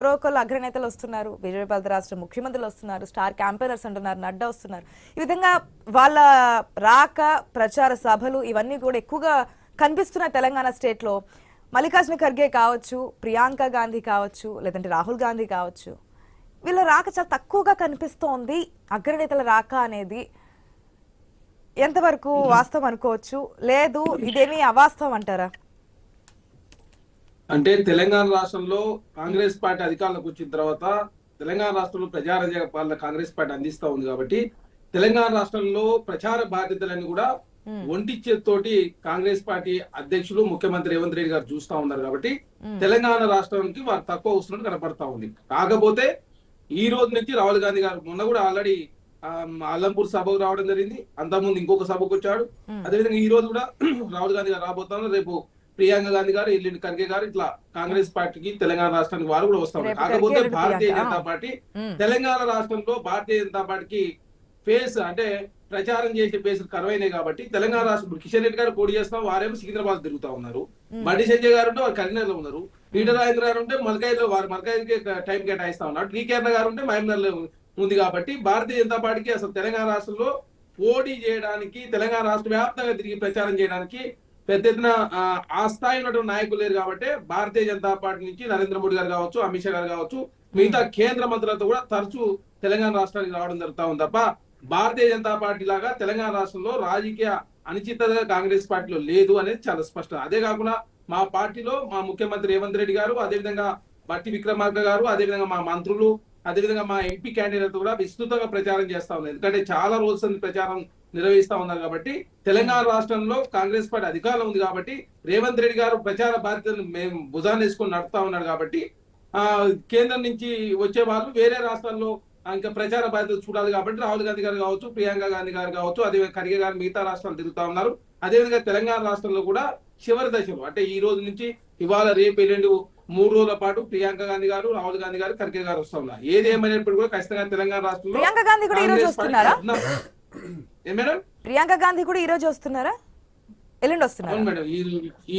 ఎవరో ఒకళ్ళు అగ్రనేతలు వస్తున్నారు బీజేపీ రాష్ట్ర ముఖ్యమంత్రులు వస్తున్నారు స్టార్ క్యాంపెయినర్స్ అంటున్నారు నడ్డా వస్తున్నారు. ఈ విధంగా వాళ్ళ రాక ప్రచార సభలు ఇవన్నీ కూడా ఎక్కువగా కనిపిస్తున్నాయి తెలంగాణ స్టేట్లో మల్లికార్జున ఖర్గే కావచ్చు ప్రియాంక గాంధీ కావచ్చు లేదంటే రాహుల్ గాంధీ కావచ్చు. వీళ్ళ రాక చాలా తక్కువగా కనిపిస్తోంది. అగ్రనేతల రాక అనేది ఎంతవరకు వాస్తవం అనుకోవచ్చు? లేదు ఇదేమీ అవాస్తవం అంటారా? అంటే తెలంగాణ రాష్ట్రంలో కాంగ్రెస్ పార్టీ అధికారంలోకి వచ్చిన తర్వాత తెలంగాణ రాష్ట్రంలో ప్రజారాజ్య పాలన కాంగ్రెస్ పార్టీ అందిస్తా ఉంది కాబట్టి తెలంగాణ రాష్ట్రంలో ప్రచార బాధ్యతలన్నీ కూడా ఒంటి చేతితోటి కాంగ్రెస్ పార్టీ అధ్యక్షులు ముఖ్యమంత్రి రేవంత్ రెడ్డి గారు చూస్తా ఉన్నారు కాబట్టి తెలంగాణ రాష్ట్రానికి వారు తక్కువ వస్తున్నట్టు కనపడతా ఉంది. కాకపోతే ఈ రోజు నుంచి రాహుల్ గాంధీ గారు మొన్న కూడా ఆల్రెడీ అల్లంపూర్ సభకు రావడం జరిగింది. అంతకుముందు ఇంకొక సభకు వచ్చాడు. అదేవిధంగా ఈ రోజు కూడా రాహుల్ గాంధీ గారు రాబోతున్నారు. రేపు ప్రియాంక గాంధీ గారు ఎల్లుండి ఖర్గే గారు ఇట్లా కాంగ్రెస్ పార్టీకి తెలంగాణ రాష్ట్రానికి వారు కూడా వస్తారు కాకపోతే భారతీయ. జనతా పార్టీ. తెలంగాణ రాష్ట్రంలో భారతీయ జనతా పార్టీకి ఫేస్ అంటే ప్రచారం చేసే ఫేస్ కరువైనాయి కాబట్టి తెలంగాణ రాష్ట్రం కిషన్ రెడ్డి గారు పోటీ చేస్తాం వారేమో సికింద్రాబాద్ తిరుగుతా ఉన్నారు. బండి సంజయ్ గారు ఉంటే వారు కరీంనగర్లో ఉన్నారు. ఈటల రాజేంద్ర గారు ఉంటే మలకాయలో వారు మలకాయకి టైం కేటాయిస్తా ఉన్నారు. టీ కేరళ గారు ఉంటే మహబూబ్నగర్లో ఉంది కాబట్టి భారతీయ జనతా పార్టీకి అసలు తెలంగాణ రాష్ట్రంలో పోటీ చేయడానికి తెలంగాణ రాష్ట్ర వ్యాప్తంగా తిరిగి ప్రచారం చేయడానికి పెద్ద ఎత్తున ఆ, స్థాయి ఉన్నటువంటి నాయకులు లేరు కాబట్టి భారతీయ జనతా పార్టీ నుంచి నరేంద్ర మోడీ గారు కావచ్చు అమిత్ షా గారు కావచ్చు మిగతా కేంద్ర మంత్రులతో కూడా తరచూ తెలంగాణ రాష్ట్రానికి రావడం జరుగుతా ఉంది తప్ప భారతీయ జనతా పార్టీ లాగా తెలంగాణ రాష్ట్రంలో రాజకీయ అనిశ్చితగా కాంగ్రెస్ పార్టీలో లేదు అనేది చాలా స్పష్టం. అదే కాకుండా మా పార్టీలో మా ముఖ్యమంత్రి రేవంత్ రెడ్డి గారు అదేవిధంగా బట్టి విక్రమార్క గారు అదేవిధంగా మా మంత్రులు అదేవిధంగా మా ఎంపీ క్యాండిడేట్ కూడా విస్తృతంగా ప్రచారం చేస్తా ఉన్నారు. ఎందుకంటే చాలా రోజుల ప్రచారం నిర్వహిస్తా ఉన్నారు కాబట్టి తెలంగాణ రాష్ట్రంలో కాంగ్రెస్ పార్టీ అధికారంలో ఉంది కాబట్టి రేవంత్ రెడ్డి గారు ప్రచార బాధ్యతలు మేము భుజాన్ని వేసుకొని నడుపుతా ఉన్నారు కాబట్టి ఆ కేంద్రం నుంచి వచ్చే వాళ్ళు వేరే రాష్ట్రాల్లో ఇంకా ప్రచార బాధ్యత చూడాలి కాబట్టి రాహుల్ గాంధీ గారు కావచ్చు ప్రియాంక గాంధీ గారు కావచ్చు అదే ఖర్గే గారు మిగతా రాష్ట్రాలు తిరుగుతా ఉన్నారు. అదేవిధంగా తెలంగాణ రాష్ట్రంలో కూడా చివరి దశలో అంటే ఈ రోజు నుంచి ఇవాళ రేపు ఎల్లుండి మూడు రోజుల పాటు ప్రియాంక గాంధీ గారు రాహుల్ గాంధీ గారు ఖర్గే గారు వస్తా ఉన్నారు. ఏది ఏమైనప్పటికీ కూడా ఖచ్చితంగా తెలంగాణ రాష్ట్రంలో మేడం? ప్రియాంక గాంధీ కూడా ఈ రోజు వస్తున్నారా? ఎల్లుండి వస్తున్నారా? మేడం.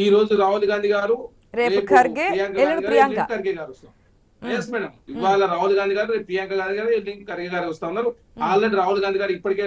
ఈ రోజు రాహుల్ గాంధీ గారు రేపు ఖర్గే, ఎల్లుండి ప్రియాంక. ఖర్గే గారు ఎస్ మేడం. ఇవాళ రాహుల్ గాంధీ గారు రేపు ప్రియాంక గాంధీ గారు ఎల్లుండి ఖర్గే గారు వస్తా ఉన్నారు. ఆల్రెడీ రాహుల్ గాంధీ గారు ఇప్పటికే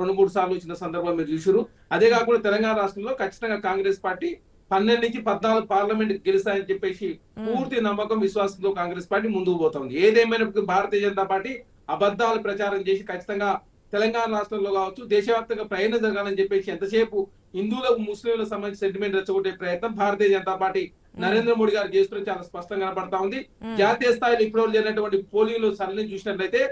రెండు మూడు సార్లు వచ్చిన సందర్భం మీరు చూసారు అదే కాకుండా తెలంగాణ రాష్ట్రంలో ఖచ్చితంగా కాంగ్రెస్ పార్టీ పన్నెండు నుంచి పద్నాలుగు పార్లమెంట్ గెలుస్తాయని చెప్పేసి పూర్తి నమ్మకం విశ్వాసంతో కాంగ్రెస్ పార్టీ ముందుకు పోతుంది. ఏదేమైనప్పటికీ భారతీయ జనతా పార్టీ అబద్ధాలు ప్రచారం చేసి ఖచ్చితంగా తెలంగాణ రాష్ట్రంలో కావచ్చు దేశవ్యాప్తంగా ప్రయాణం జరగాలని చెప్పేసి ఎంతసేపు హిందువులకు ముస్లింలకు సంబంధించి సెంటిమెంట్ రెచ్చగొట్టే ప్రయత్నం భారతీయ జనతా పార్టీ నరేంద్ర మోడీ గారు చేస్తున్న చాలా స్పష్టంగా కనబడతా ఉంది. జాతీయ స్థాయిలో ఇప్పటివరకు జరిగినటువంటి పోలింగ్ సరళిని చూసినట్లయితే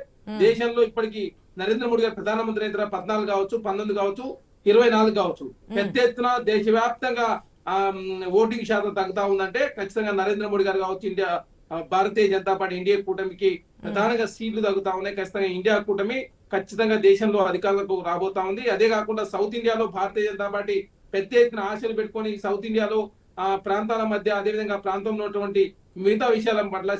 దేశంలో ఇప్పటికి నరేంద్ర మోడీ గారు ప్రధానమంత్రి అయిన తర్వాత పద్నాలుగు కావచ్చు పంతొమ్మిది కావచ్చు ఇరవై నాలుగు కావచ్చు. పెద్ద ఎత్తున దేశవ్యాప్తంగా ఓటింగ్ శాతం తగ్గుతా ఉందంటే ఖచ్చితంగా నరేంద్ర మోడీ గారు కావచ్చు India Bharatiya Janata party India కూటమికి ప్రధానంగా సీట్లు తగ్గుతా ఉన్నాయి. ఖచ్చితంగా ఇండియా కూటమి ఖచ్చితంగా దేశంలో అధికారులకు రాబోతా ఉంది. అదే కాకుండా సౌత్ ఇండియాలో భారతీయ జనతా పార్టీ పెద్ద ఎత్తున ఆశలు పెట్టుకొని సౌత్ ఇండియాలో ఆ ప్రాంతాల మధ్య అదేవిధంగా ప్రాంతంలో ఉన్నటువంటి మిగతా విషయాల పట్ల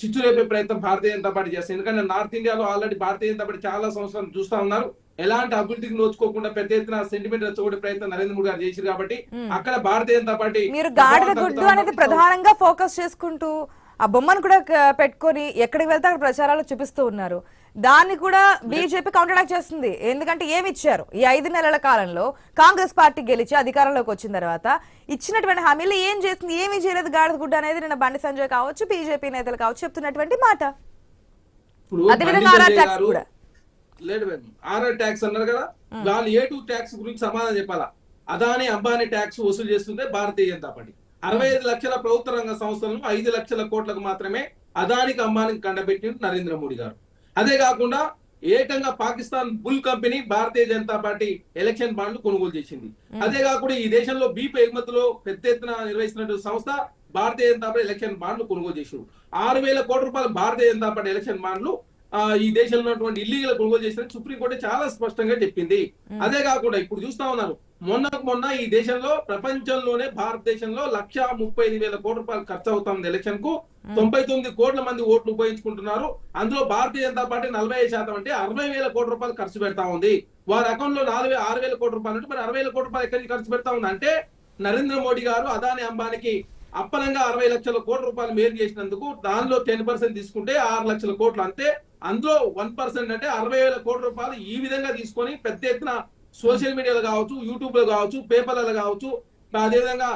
చిచ్చు రేపే ప్రయత్నం భారతీయ జనతా పార్టీ చేస్తుంది. ఎందుకంటే నార్త్ ఇండియాలో ఆల్రెడీ భారతీయ జనతా పార్టీ చాలా సంవత్సరాలు చూస్తా ఉన్నారు. ఎలాంటి అభివృద్ధికి నోచుకోకుండా పెద్ద ఎత్తున సెంటిమెంట్ రెచ్చగొట్టే ప్రయత్నం నరేంద్ర మోడీ గారు చేశారు కాబట్టి అక్కడ భారతీయ జనతా పార్టీ మీరు గాడిద గుడ్డు. అనేది ప్రధానంగా ఫోకస్ చేసుకుంటూ ఆ బొమ్మను కూడా పెట్టుకొని ఎక్కడికి వెళ్తే అక్కడ ప్రచారాలు చూపిస్తూ ఉన్నారు. దాన్ని కూడా బీజేపీ కౌంటర్ అటాక్ చేస్తుంది. ఎందుకంటే ఏమి ఇచ్చారు? ఈ ఐదు నెలల కాలంలో కాంగ్రెస్ పార్టీ గెలిచి అధికారంలోకి వచ్చిన తర్వాత ఇచ్చినటువంటి హామీలు ఏం చేసింది ఏమీ చేయలేదు గాడిద గుడ్డ అనేది నిన్న బండి సంజయ్ కావచ్చు బీజేపీ నేతలు కావచ్చు చెప్తున్నటువంటి మాట. అదేవిధంగా ఆర్ఆర్ ట్యాక్స్ కూడా. లేదు మేడం ఆర్ఆర్ ట్యాక్స్ అన్నారు కదా. వాళ్ళు ఏ టూ ట్యాక్స్ గురించి సమాధానం చెప్పాలా? అదాని అంబానీ ట్యాక్స్ వసూలు చేస్తుంటే భారతీయ జనతా పార్టీ. అరవై ఐదు లక్షల ప్రభుత్వ రంగ సంస్థలను ఐదు లక్షల కోట్లకు మాత్రమే అదానికి అంబానీకి కండబెట్టిన నరేంద్ర మోడీ గారు. అదే కాకుండా ఏకంగా Pakistan bull company Bharatiya Janata party election బాండ్లు కొనుగోలు చేసింది. అదే కాకుండా ఈ దేశంలో బీప్ ఎగుమతులు పెద్ద ఎత్తున నిర్వహిస్తున్నటువంటి సంస్థ భారతీయ జనతా పార్టీ ఎలక్షన్ బాండ్లు కొనుగోలు చేసారు ఆరు వేల కోట్ల రూపాయలు భారతీయ జనతా పార్టీ ఎలక్షన్ బాండ్లు ఆ, ఈ దేశంలో ఉన్నటువంటి ఇల్లీగల్ కొనుగోలు చేసిన సుప్రీంకోర్టు చాలా స్పష్టంగా చెప్పింది. అదే కాకుండా ఇప్పుడు చూస్తా ఉన్నారు మొన్నకు మొన్న ఈ దేశంలో ప్రపంచంలోనే భారతదేశంలో లక్ష ముప్పై ఐదు వేల కోట్ల రూపాయలు ఖర్చు అవుతుంది ఎలక్షన్కు తొంభై తొమ్మిది కోట్ల మంది ఓట్లు ఉపయోగించుకుంటున్నారు. అందులో భారతీయ జనతా పార్టీ నలభై ఐదు శాతం అంటే అరవై వేల కోట్ల రూపాయలు ఖర్చు పెడతా ఉంది. వారి అకౌంట్లో నాలుగు ఆరు వేల కోట్ల రూపాయలు అంటే మరి అరవై వేల కోట్ల రూపాయలు ఎక్కడి ఖర్చు పెడతా ఉంది? అంటే నరేంద్ర మోడీ గారు అదాని అంబానికి అప్పనంగా అరవై లక్షల కోట్ల రూపాయలు మేలు చేసినందుకు దానిలో టెన్ పర్సెంట్ తీసుకుంటే ఆరు లక్షల కోట్లు అంతే. అందులో వన్ పర్సెంట్ అంటే అరవై వేల కోట్ల రూపాయలు ఈ విధంగా తీసుకొని పెద్ద ఎత్తున సోషల్ మీడియాలో కావచ్చు యూట్యూబ్లో కావచ్చు పేపర్లలో కావచ్చు అదేవిధంగా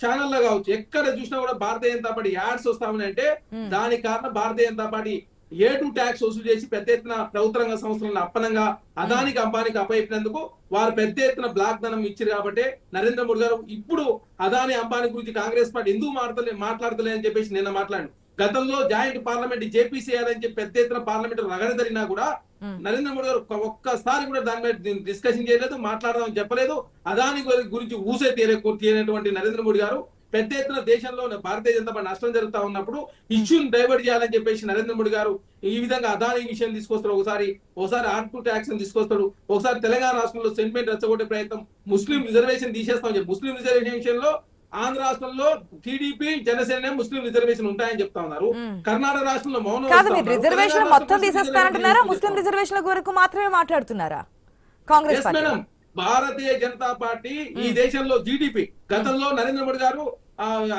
ఛానల్లో కావచ్చు ఎక్కడ చూసినా కూడా భారతీయ జనతా పార్టీ యాడ్స్ వస్తా ఉన్నాయంటే Hmm. దానికి కారణం Bharatiya Janata party A to tax వసూలు చేసి పెద్ద ఎత్తున ప్రభుత్వ రంగ సంస్థలను అప్పనంగా అదానికి అంబానికి అప్పయిపోయినందుకు వారు పెద్ద ఎత్తున బ్లాక్ ధనం ఇచ్చారు కాబట్టి నరేంద్ర మోడీ గారు ఇప్పుడు అదాని అంబానీ గురించి కాంగ్రెస్ పార్టీ ఎందుకు మాట్లాడలే మాట్లాడతలే అని చెప్పేసి నిన్న మాట్లాడు గతంలో జాయింట్ పార్లమెంట్ జేపీసీ అని చెప్పి పెద్ద ఎత్తున పార్లమెంట్ రగడ జరిగినా కూడా. నరేంద్ర మోడీ గారు ఒక్క- ఒక్కసారి కూడా దాని మీద డిస్కషన్ చేయలేదు మాట్లాడదామని చెప్పలేదు. అదాని గురి- గురించి ఊసే తీరే తీరేటువంటి నరేంద్ర మోడీ గారు పెద్ద ఎత్తున దేశంలో భారతీయ జనతా పార్టీ నష్టం జరుగుతా ఉన్నప్పుడు ఇష్యూని డైవర్ట్ చేయాలని చెప్పేసి నరేంద్ర మోడీ గారు ఈ విధంగా అదాని విషయం తీసుకొస్తారు. ఒకసారి ఒకసారి ఆర్టు ట్యాక్స్ తీసుకొస్తాడు ఒకసారి తెలంగాణ రాష్ట్రంలో సెంటిమెంట్ రెచ్చగొట్టే ప్రయత్నం ముస్లిం రిజర్వేషన్ తీసేస్తామని చెప్పి ముస్లిం రిజర్వేషన్ విషయంలో ఆంధ్ర రాష్ట్రంలో టీడీపీ జనసేన ముస్లిం రిజర్వేషన్ ఉంటాయని చెప్తా ఉన్నారు. కర్ణాటక రాష్ట్రంలో మౌనం కాదు మీరు. రిజర్వేషన్ మొత్తం రాష్ట్రంలో తీసేస్తానంటున్నారా? ముస్లిం రిజర్వేషన్ల వరకు మాత్రమే మాట్లాడుతున్నారా? కాంగ్రెస్ మేడం భారతీయ జనతా పార్టీ ఈ దేశంలో జీడిపి గతంలో నరేంద్ర మోడీ గారు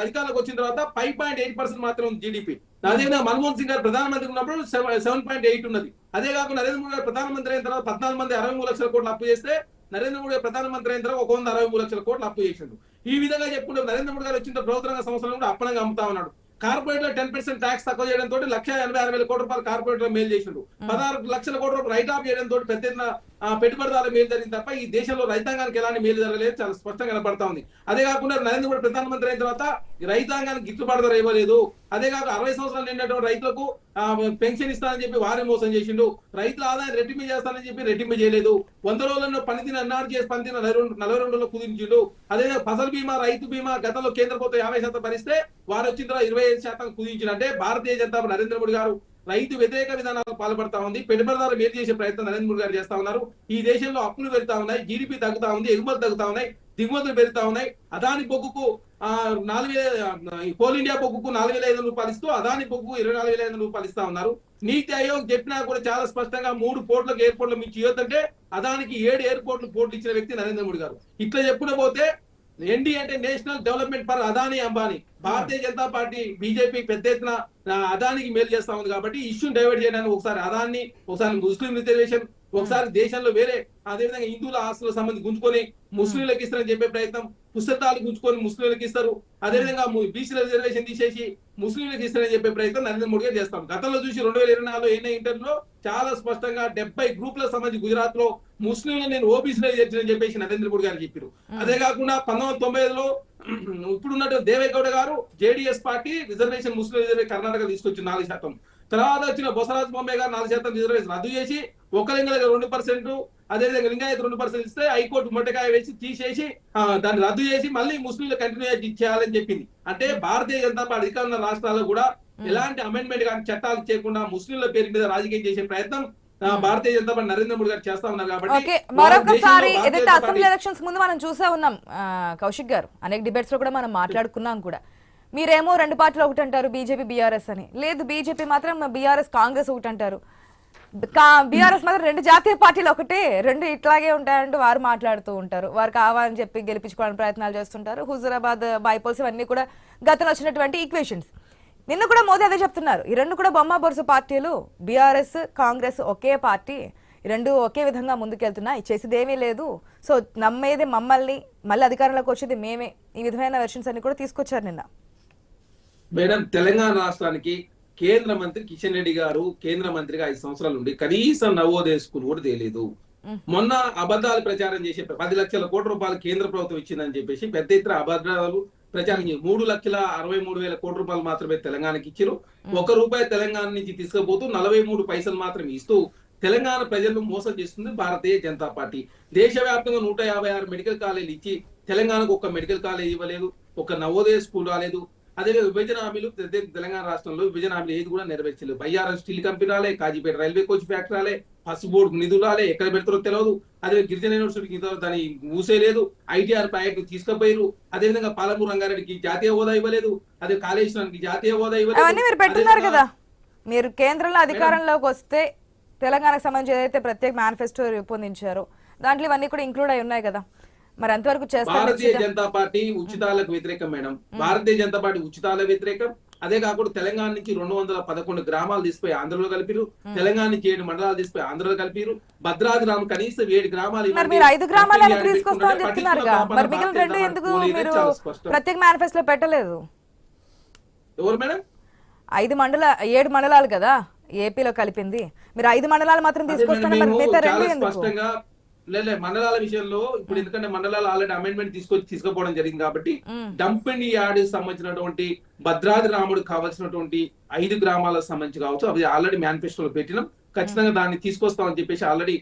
అధికారంలోకి వచ్చిన తర్వాత ఫైవ్ పాయింట్ ఎయిట్ పర్సెంట్ మాత్రం ఉంది జీడిపి అదేవిధంగా మన్మోహన్ సింగ్ గారు ప్రధానమంత్రి ఉన్నప్పుడు సెవెన్ పాయింట్ ఎయిట్ ఉన్నది. అదే కాకుండా నరేంద్ర మోడీ గారు ప్రధానమంత్రి అయిన తర్వాత పద్నాలుగు మంది అరవై మూడు లక్షల కోట్లు అప్పు చేస్తే నరేంద్ర మోడీ ప్రధానమంత్రి అయిన తర్వాత ఒక వంద అరవై మూడు లక్షల కోట్లు అప్పు చేసిండు. ఈ విధంగా చెప్పుకుంటే నరేంద్ర మోడీ గారు వచ్చిన ప్రభుత్వ రంగ సంస్థలను కూడా అప్పనంగా అమ్ముతా ఉన్నాడు. కార్పొరేట్లో టెన్ పర్సెంట్ ట్యాక్స్ తక్కువ చేయడం తోటి లక్ష ఎనభై ఆరు వేల కోట్ల రూపాయలు కార్పొరేట్లో మేలు చేసిండు పదహారు లక్షల కోట్ల రూపాయలు రైట్ ఆఫ్ చేయడం తోటి పెద్ద పెట్టుబడిదారుల మేలు జరిగింది తప్ప ఈ దేశంలో రైతాంగానికి ఎలాంటి మేలు జరగలేదు. చాలా స్పష్టంగా కనపడతా ఉంది. అదే కాకుండా నరేంద్ర మోడీ ప్రధానమంత్రి అయిన తర్వాత రైతాంగానికి గిట్టుబాటు ధర ఇవ్వలేదు. అదే కాక అరవై సంవత్సరాలు నిండినటువంటి రైతులకు ఆ, పెన్షన్ ఇస్తానని చెప్పి వారే మోసం చేసిండు. రైతుల ఆదాయం రెట్టింపు చేస్తానని చెప్పి రెట్టింపు చేయలేదు. వంద రోజుల్లో పనిదిన అన్నారు చేసి పనిదిన నలభై రెండు నలభై రోజుల్లో కుదించిండు. అదే ఫసల్ బీమా రైతు బీమా గతంలో కేంద్ర ప్రభుత్వం యాభై శాతం భరిస్తే వారు వచ్చిన తర్వాత ఇరవై ఐదు శాతం కుదించిండు అంటే భారతీయ జనతా నరేంద్ర మోడీ గారు రైతు వ్యతిరేక విధానాలు పాల్పడతా ఉంది. పెట్టుబడిదారులు మేలు చేసే ప్రయత్నం నరేంద్ర మోడీ గారు చేస్తా ఉన్నారు. ఈ దేశంలో అప్పులు పెరుగుతా ఉన్నాయి జీడిపి తగ్గుతా ఉంది ఎగుమతులు తగ్గుతా ఉన్నాయి దిగుమతులు పెరుగుతా ఉన్నాయి. అదాని బొగ్గుకు ఆ, నాలుగు వేల కోల్ ఇండియా బొగ్గుకు నాలుగు వేల ఐదు రూపాయలు ఇస్తూ అదాని బొగ్గు ఇరవై నాలుగు వేల ఐదు రూపాయలు ఇస్తా ఉన్నారు. నీతి ఆయోగ్ చెప్పినా కూడా చాలా స్పష్టంగా మూడు పోర్ట్లకు ఎయిర్పోర్ట్లు మించి ఇవ్వద్దంటే అదానికి ఏడు ఎయిర్పోర్ట్లు పోర్ట్లు ఇచ్చిన వ్యక్తి నరేంద్ర మోడీ గారు. ఇట్లా చెప్పుకుంటూ పోతే ఎన్డీ అంటే national development for Adani Ambani. Bharatiya Janata party BJP పెద్ద ఎత్తున అదానికి మేలు చేస్తా ఉంది కాబట్టి ఇష్యూని డైవర్ట్ చేయడానికి ఒకసారి అదాన్ని ఒకసారి ముస్లిం రిజర్వేషన్ ఒకసారి దేశంలో వేరే అదేవిధంగా హిందువుల ఆస్తులకు సంబంధించి గుంజుకొని ముస్లింలకు ఇస్తారని చెప్పే ప్రయత్నం పుస్తకాలు గుంజుకొని ముస్లింలకు ఇస్తారు. అదేవిధంగా బీసీల రిజర్వేషన్ తీసేసి ముస్లింలకు ఇస్తారని చెప్పే ప్రయత్నం నరేంద్ర మోడీ గారు చేస్తాం. గతంలో చూసి రెండు వేల ఇరవై నాలుగులో ఎన్ఐ ఇంటర్వ్యూలో చాలా స్పష్టంగా డెబ్బై గ్రూపులకు సంబంధించి గుజరాత్లో ముస్లింలు నేను ఓబీసీలో చేర్చని చెప్పేసి నరేంద్ర మోడీ గారు చెప్పారు అదే కాకుండా పంతొమ్మిది తొంభై ఐదులో ఇప్పుడున్నట్టు దేవేగౌడ గారు JDS party reservation Muslim reservation Karnataka తీసుకొచ్చి నాలుగు శాతం. తర్వాత వచ్చిన బొసరాజ్ బొమ్మే గారు నాలుగు శాతం రిజర్వేషన్ రద్దు చేసి ఒక లింగ రెండు పర్సెంట్ అదేవిధంగా లింగాయత్ రెండు పర్సెంట్ ఇస్తే హైకోర్టు మొట్టకాయ వేసి తీసేసి దాన్ని రద్దు చేసి మళ్ళీ ముస్లింలు కంటిన్యూ చేయాలని చెప్పింది అంటే భారతీయ జనతా పార్టీ అధికారంలో రాష్ట్రాల్లో కూడా ఎలాంటి అమెండ్మెంట్ కానీ చట్టాలు చేయకుండా ముస్లింల పేరు మీద రాజకీయం చేసే ప్రయత్నం ఆ, భారతీయ జనతా పార్టీ నరేంద్ర మోడీ గారు చేస్తా ఉన్నారు కాబట్టి ఓకే వారు మరొకసారి ఏదైతే అసెంబ్లీ ఎలక్షన్స్ ముందు మనం చూసే ఉన్నాం కౌశిక్ గారు. అనేక డిబేట్స్లో కూడా మనం మాట్లాడుకున్నాం కూడా. మీరేమో రెండు పార్టీలు ఒకటి అంటారు బీజేపీ బీఆర్ఎస్ అని. లేదు బీజేపీ మాత్రం బీఆర్ఎస్ కాంగ్రెస్ ఒకటి అంటారు. బీఆర్ఎస్ మాత్రం రెండు జాతీయ పార్టీలు ఒకటే రెండు ఇట్లాగే ఉంటాయంటూ వారు మాట్లాడుతూ ఉంటారు. వారు కావాలని చెప్పి గెలిపించుకోవడానికి ప్రయత్నాలు చేస్తుంటారు. హుజురాబాద్ బైపోల్స్ ఇవన్నీ కూడా గతంలో వచ్చినటువంటి ఈక్వేషన్స్ నిన్న కూడా మోదీ అదే చెప్తున్నారు. ఈ రెండు కూడా బొమ్మ బొరుసు పార్టీలు బీఆర్ఎస్ కాంగ్రెస్ ఒకే పార్టీ. ఈ రెండు ఒకే విధంగా ముందుకెళ్తున్నాయి. చేసేది ఏమీ లేదు. సో నమ్మేది మమ్మల్ని మళ్ళీ అధికారంలోకి వచ్చేది మేమే. ఈ విధమైన వెర్షన్స్ అన్ని కూడా తీసుకొచ్చారు నిన్న. మేడం తెలంగాణ రాష్ట్రానికి కేంద్ర మంత్రి కిషన్ రెడ్డి గారు కేంద్ర మంత్రిగా ఐదు సంవత్సరాలు ఉండి కనీసం నవోదయ స్కూల్ కూడా తెలియదు మొన్న అబద్ధాలు ప్రచారం చేసే పది లక్షల కోట్ల రూపాయలు కేంద్ర ప్రభుత్వం ఇచ్చిందని చెప్పేసి పెద్ద ఎత్తున అబద్ధాలు ప్రచారం చేసి మూడు లక్షల అరవై మూడు వేల కోట్ల రూపాయలు మాత్రమే తెలంగాణకి ఇచ్చారు ఒక రూపాయి తెలంగాణ నుంచి తీసుకుపోతూ నలభై మూడు పైసలు మాత్రమే ఇస్తూ తెలంగాణ ప్రజలను మోసం చేస్తుంది భారతీయ జనతా పార్టీ. దేశవ్యాప్తంగా నూట యాభై ఆరు మెడికల్ కాలేజీలు ఇచ్చి తెలంగాణకు ఒక మెడికల్ కాలేజ్ ఇవ్వలేదు ఒక నవోదయ స్కూల్ రాలేదు. అదే విభజన హామీలు తెలంగాణ రాష్ట్రంలో విభజన హామీలు ఏది కూడా నెరవేర్చలేదు. బయ్యారం స్టీల్ కంపెనీ రాలే కాజీపేట రైల్వే కోచ్ ఫ్యాక్టరీ రాలే ఫస్ట్ బోర్డు నిధులు రాలే ఎక్కడ పెడతారో తెలియదు అదే గిరిజన యూనివర్సిటీకి దాని ఊసేలేదు ఐటీఆర్ ప్రాజెక్టు తీసుకుపోయారు అదేవిధంగా పాలమూరు రంగారెడ్డికి జాతీయ హోదా ఇవ్వలేదు. అదే కాళేశ్వరానికి జాతీయ హోదా ఇవ్వలేదు. మీరు పెట్టున్నారు కదా. మీరు కేంద్రంలో అధికారంలోకి వస్తే తెలంగాణకు సంబంధించి ఏదైతే ప్రత్యేక మేనిఫెస్టో రూపొందించారో దాంట్లో ఇవన్నీ కూడా ఇంక్లూడ్ అయి ఉన్నాయి కదా. మరి అంతవరకు చేస్తారు భారతీయ జనతా పార్టీ ఉచితాలకు వ్యతిరేకం మేడం. భారతీయ జనతా పార్టీ ఉచితాల వ్యతిరేకం. అదే కాకుండా తెలంగాణ నుంచి రెండు వందల పదకొండు గ్రామాలు తీసిపోయి ఆంధ్రలో కలిపిరు తెలంగాణ నుంచి ఏడు మండలాలు తీసిపోయి ఆంధ్రలో కలిపిరు భద్రాద్రి గ్రామం కనీసం ఏడు గ్రామాలు. ప్రత్యేక పెట్టలేదు? ఎవరు మేడం? ఐదు మండల ఏడు మండలాలు కదా ఏపీలో కలిపింది. మీరు ఐదు మండలాలు మాత్రం తీసుకొస్తాను స్పష్టంగా లేదు మండలాల విషయంలో ఇప్పుడు ఎందుకంటే మండలాలు ఆల్రెడీ అమెండ్మెంట్ తీసుకొచ్చి తీసుకుపోవడం జరిగింది కాబట్టి. డంపింగ్ యార్డ్ సంబంధించినటువంటి భద్రాద్రి రాముడు కావాల్సినటువంటి ఐదు గ్రామాలకు సంబంధించి కావచ్చు. అవి ఆల్రెడీ మేనిఫెస్టోలో పెట్టినాం. ఖచ్చితంగా దాన్ని తీసుకొస్తామని చెప్పేసి ఆల్రెడీ